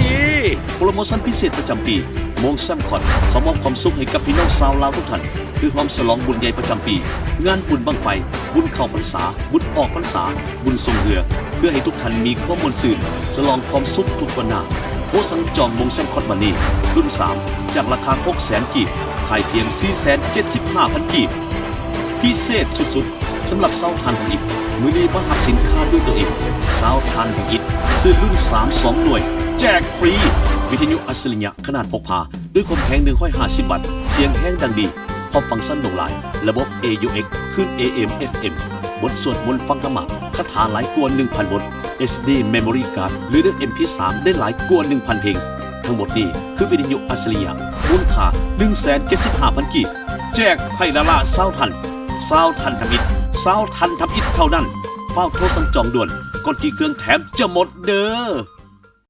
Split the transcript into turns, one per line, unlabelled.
ดีโปรโมชั่นพิเศษประจำปีมงซัมคอนขอมอบความสุขให้กับพี่น้องชาวลาวทุกท่านคือความฉลองบุญใหญ่ประจำปี งานบุญบังไฟ บุญเข้าพรรษา บุญออกพรรษา บุญทรงเรือ เพื่อให้ทุกท่านมีความมวลซื่นฉลองความสุขทุกวันหน้าโพสังจองมงซัมคอนวันนี้รุ่น 3 จากราคา6แสนกีบขายเพียง 475,000 กีบพิเศษสุดๆสำหรับเศร้าทานของอิฐมือนี้มาหับสินค้าด้วยตัวเองเศร้าทานของอิฐซื้อรุ่น 3 2 หน่วย แจกฟรี วิทยุอัจฉริยะขนาดพกพา ด้วยความแข็ง150บัตเสียงแห้งดังดีพร้อมฟังก์ชันหลงหลาย ระบบ AUX ขึ้น AM FM บทสวดมนต์ฟังธรรมะคาถาหลายกว่า1,000บท SD Memory Card หรือด้วย MP3 ได้หลายกว่า1,000 เพลง ทั้งหมดนี้คือวิทยุอัจฉริยะมูลค่า175,000กีบแจกให้ละละเศร้าทันเศร้าทันทำอิฐเศร้าทันทำอิฐเท่านั้นเฝ้าโทรสั่งจองด่วนก่อนที่เครื่องแถมจะหมดเด้อ